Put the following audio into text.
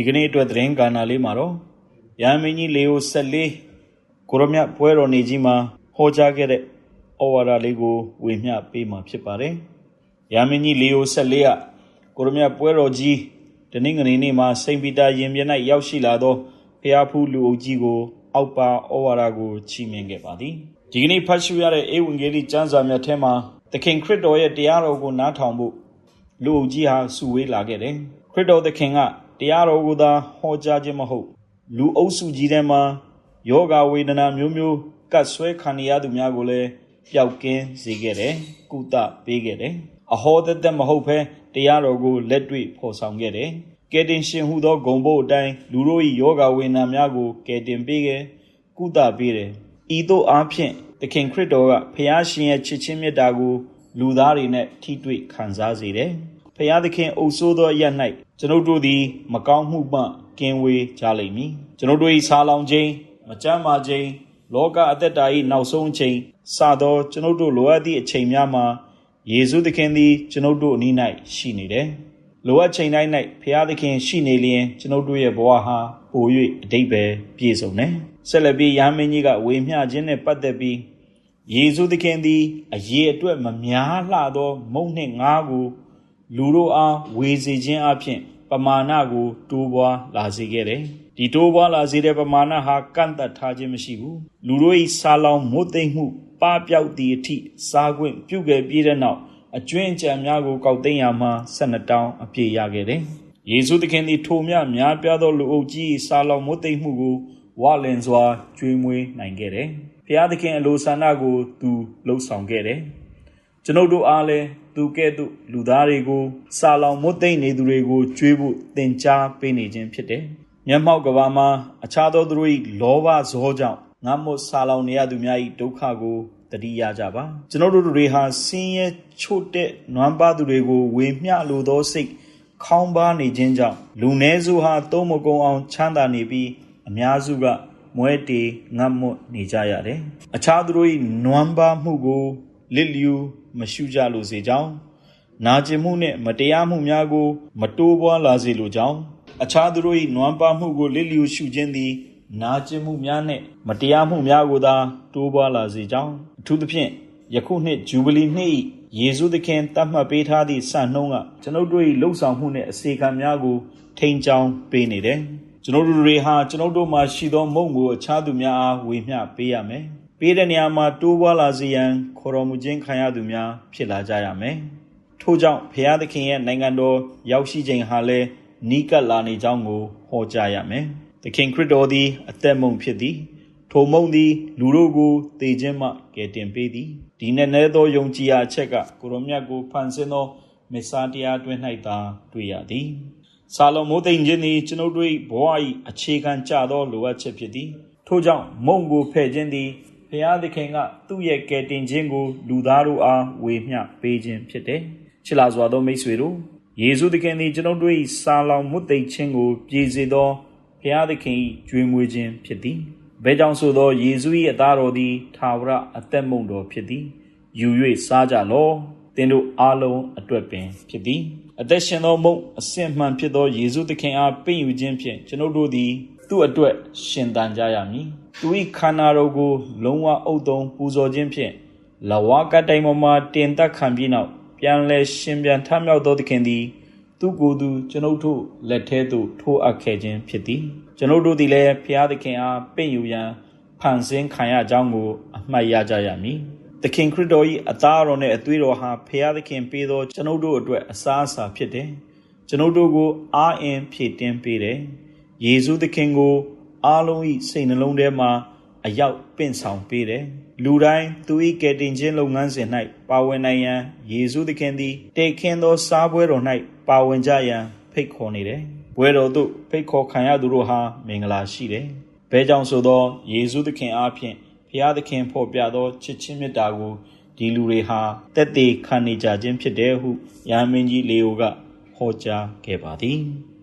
ဒီကနေ့အတွက်သတင်းကဏ္ဍလေးမှာတော့ရဟန်းမင်းကြီးလေယို14ကိုရမြတ်ပွဲတော်နေကြီးမှာဟောကြားခဲ့တဲ့ဩဝါဒလေးကိုဝေမျှပေးမှာဖြစ်ပါတယ်။ရဟန်းမင်းကြီးလေယို14ကကိုရမြတ်ပွဲတော်ကြီးတနင်္ဂနွေနေ့မှာစိန့်ပီတာရင်ပြင်၌ရောက်ရှိလာသောဖျားဖူးလူအုပ်ကြီးကို အောက်ပါဩဝါဒကိုချီးမြှင့်ခဲ့ပါသည်။ဒီကနေ့ဖတ်ရှုရတဲ့ဧဝံဂေလိကျမ်းစာမြတ်ထဲမှာသခင်ခရစ်တော်ရဲ့တရားတော်ကိုနားထောင်ဖို့လူအုပ်ကြီးဟာစုဝေးလာခဲ့တယ်။ခရစ်တော်သခင်က တရားတော်ကိုသာဟောကြားခြင်းမဟုတ်လူအုပ်စုကြီးထဲမှာယောဂဝေဒနာမျိုးမျိုးကတ်ဆွဲခံရသူများကိုလည်းပျောက်ကင်းစေခဲ့တယ်။ကုသပေးခဲ့တယ်။အဟောသက်သက်မဟုတ်ဘဲတရားတော်ကိုလက်တွေ့ဖော်ဆောင်ခဲ့တယ်။ကယ်တင်ရှင်ဟူသောဂုံဘို့အတိုင်းလူတို့၏ယောဂဝေဒနာများကိုကယ်တင်ပေးခဲ့ကုသပေးတယ်။ဤသို့အားဖြင့်သခင်ခရစ်တော်ကဖျားရှင်ရဲ့ချစ်ချင်းမေတ္တာကိုလူသားတွေနဲ့ထိတွေ့ခံစားစေတယ်။ ဖျားသခင်အုပ်ဆိုးသောအရ၌ကျွန်ုပ်တို့သည် မကောင်းမှုမှကင်းဝေးကြလိမ့်မည်ကျွန်ုပ်တို့၏ဆာလောင်ခြင်းမကြမ်းမာခြင်းလောကအသက်တာ၏နောက်ဆုံးချိန်စသောကျွန်ုပ်တို့လိုအပ်သည့်အချိန်များမှာယေရှုသခင်သည်ကျွန်ုပ်တို့အနည်း၌ရှိနေတယ်လိုအပ်ချိန်တိုင်း၌ဖျားသခင်ရှိနေလျင်ကျွန်ုပ်တို့ရဲ့ဘဝဟာပို၍အတိတ်ပဲပြည့်စုံတယ်ဆက်လက်ပြီးရဟန်းမင်းကြီးကဝေမျှခြင်းနဲ့ပတ်သက်ပြီးယေရှုသခင်သည်အရေးအတွက်မများလှသော မုန့်နှင့်ငါးကို လူတို့အားဝေစေခြင်းအပြင်ပမာဏကိုတိုးပွားလာစေခဲ့တယ်။ဒီတိုးပွားလာစေတဲ့ပမာဏဟာကန့်သက်ထားခြင်းမရှိဘူး။လူတို့၏စာလောင်မွတ်သိမ့်မှုပပျောက်သည့်အထိစားခွင့်ပြုခဲ့ပြီးတဲ့နောက်အကျွင့်အကြံများကိုကောက်သိမ်းရမှ12တောင်းအပြည့်ရခဲ့တယ်။ယေရှုသခင်သည်ထိုမြများပြားသောလူအုပ်ကြီးစာလောင်မွတ်သိမ့်မှုကိုဝါလင်စွာကျွေးမွေးနိုင်ခဲ့တယ်။ဘုရားသခင်အလိုဆန္ဒကိုသူလှုပ်ဆောင်ခဲ့တယ်။ ကျွန်ုပ်တို့အားလည်းသူကဲ့သို့လူသားတွေကိုစာလောင်မွတ်သိမ့်နေသူတွေကိုကြွေးဖို့သင်ကြားပေးနေခြင်းဖြစ်တယ်။မျက်မှောက်ကဘာမှာအခြားသောသူတို့၏လောဘဇောကြောင့်ငါမို့စာလောင်နေရသူများ၏ဒုက္ခကိုတတိယကြပါကျွန်တော်တို့တွေဟာဆင်းရဲချို့တဲ့နွမ်းပါသူတွေကိုဝေမျှလိုသောစိတ်ခေါင်းပါနေခြင်းကြောင့်လူနည်းစုဟာသုံးမကုံအောင်ချမ်းသာနေပြီးအများစုကမွဲတေငတ်မွတ်နေကြရတယ်။အခြားသူတို့၏နွမ်းပါမှုကိုလစ်လျူ မရှုကြလိုစေကြောင်းနာကျင်မှုနှင့်မတရားမှုများကို မတိုးပွားလာစေလိုကြောင်းအခြားသူတို့၏နွမ်းပါမှုကိုလစ်လျူရှုခြင်းသည် နာကျင်မှုများနှင့်မတရားမှုများကိုသာတိုးပွားလာစေကြောင်းအထူးသဖြင့်ယခုနှစ်ဂျူဘလီနှစ်၏ယေရှုသခင်တတ်မှတ်ပေးထားသည့်စံနှုန်းကကျွန်ုပ်တို့၏လှုပ်ဆောင်မှုနှင့်အစေခံများကို ထိန်ချောင်းပေးနေတယ်ကျွန်ုပ်တို့တွေဟာကျွန်ုပ်တို့မှာရှိသောမုံကိုအခြားသူများအားဝေမျှပေးရမယ် ပေးတဲ့နေရာမှာတိုးပွားလာစေရန်ခေါ်တော်မူခြင်းခံရသူများဖြစ်လာကြရမယ်။ထို့ကြောင့်ဖျားသခင်ရဲ့နိုင်ငံတော်ရောက်ရှိခြင်းဟာလည်းနီးကပ်လာနေကြောင်းကိုဟောကြားရမယ်။သခင်ခရစ်တော်သည်အသက်မုံဖြစ်သည်။ထိုမုံသည်လူတို့ကိုသေခြင်းမှကယ်တင်ပေးသည်။ဒီနဲ့နဲ့သောယုံကြည်ရာအချက်ကကိုရောမြတ်ကိုဖန်ဆင်းသောမေစာတရားတွင်၌သာတွေ့ရသည်။ဆာလောမိုးသိန်ခြင်းသည်ကျွန်ုပ်တို့ဘဝ၏အခြေခံကြသောလိုအပ်ချက်ဖြစ်သည်။ထို့ကြောင့်မုံကိုဖဲ့ခြင်းသည် ဖျားသခင်ကသူ့ရဲ့ကယ်တင်ခြင်းကို လူသားတို့အားဝေမျှပေးခြင်းဖြစ်တယ်။ချစ်လာစွာသောမိတ်ဆွေတို့ယေရှုသခင်သည်ကျွန်ုပ်တို့၏စာလောင်မှုသိခြင်းကို ပြည်စေသောဖျားသခင်၏ကြွေးမွေးခြင်းဖြစ်သည်။ဘဲကြောင့်ဆိုသောယေရှု၏အသားတော်သည်သာဝရအသက်မုံတော်ဖြစ်သည်။ယူ၍စားကြလော။သင်တို့အားလုံးအတွက်ပင်ဖြစ်သည်။အသက်ရှင်သောမုံအစင်မှန်ဖြစ်သောယေရှုသခင်အားပင့်ယူခြင်းဖြင့်ကျွန်ုပ်တို့သည် သူ့အတွက်ရှင်သန်ကြရမည်။သူ၏ခန္ဓာတော်ကို လုံးဝအုပ်သုံးပူဇော်ခြင်းဖြင့်လဝကတိုင်ပေါ်မှာတင်သက်ခံပြီးနောက်ပြန်လဲရှင်ပြန်ထမြောက်သောသခင်သည်သူကိုယ်သူကျွန်ုပ်တို့လက်ထဲသို့ထိုးအပ်ခဲ့ခြင်းဖြစ်သည်ကျွန်ုပ်တို့သည်လည်းဖျားသခင်အားပင့်ယူရန်ဖန်ဆင်းခံရကြောင်းကိုအမှတ်ရကြရမည်သခင်ခရစ်တော်၏အသားတော်နှင့်အသွေးတော်ဟာဖျားသခင်ပေးသောကျွန်ုပ်တို့အတွက်အစားအစာဖြစ်တယ်ကျွန်ုပ်တို့ကိုအားအင်ဖြည့်တင်းပေးတယ် ယေရှုသခင်ကို အားလုံး၏စိတ်နှလုံးထဲမှာအရောက်ပင့်ဆောင်ပေးတယ်။လူတိုင်းသူ၏ကယ်တင်ခြင်းလုပ်ငန်းစဉ်၌ပါဝင်နိုင်ရန်ယေရှုသခင်သည်တေခင်သောစားပွဲတော်၌ပါဝင်ကြရန်ဖိတ်ခေါ်နေတယ်။ပွဲတော်သို့ဖိတ်ခေါ်ခံရသူတို့ဟာမင်္ဂလာရှိတယ်။ဘဲကြောင့်ဆိုသောယေရှုသခင်အားဖြင့်ဖျားသခင်ဖော်ပြသောချစ်ချင်းမေတ္တာကိုဒီလူတွေဟာတက်သေးခံနေကြခြင်းဖြစ်တယ်ဟုယာမင်းကြီးလေယိုကဟောကြားခဲ့ပါသည်။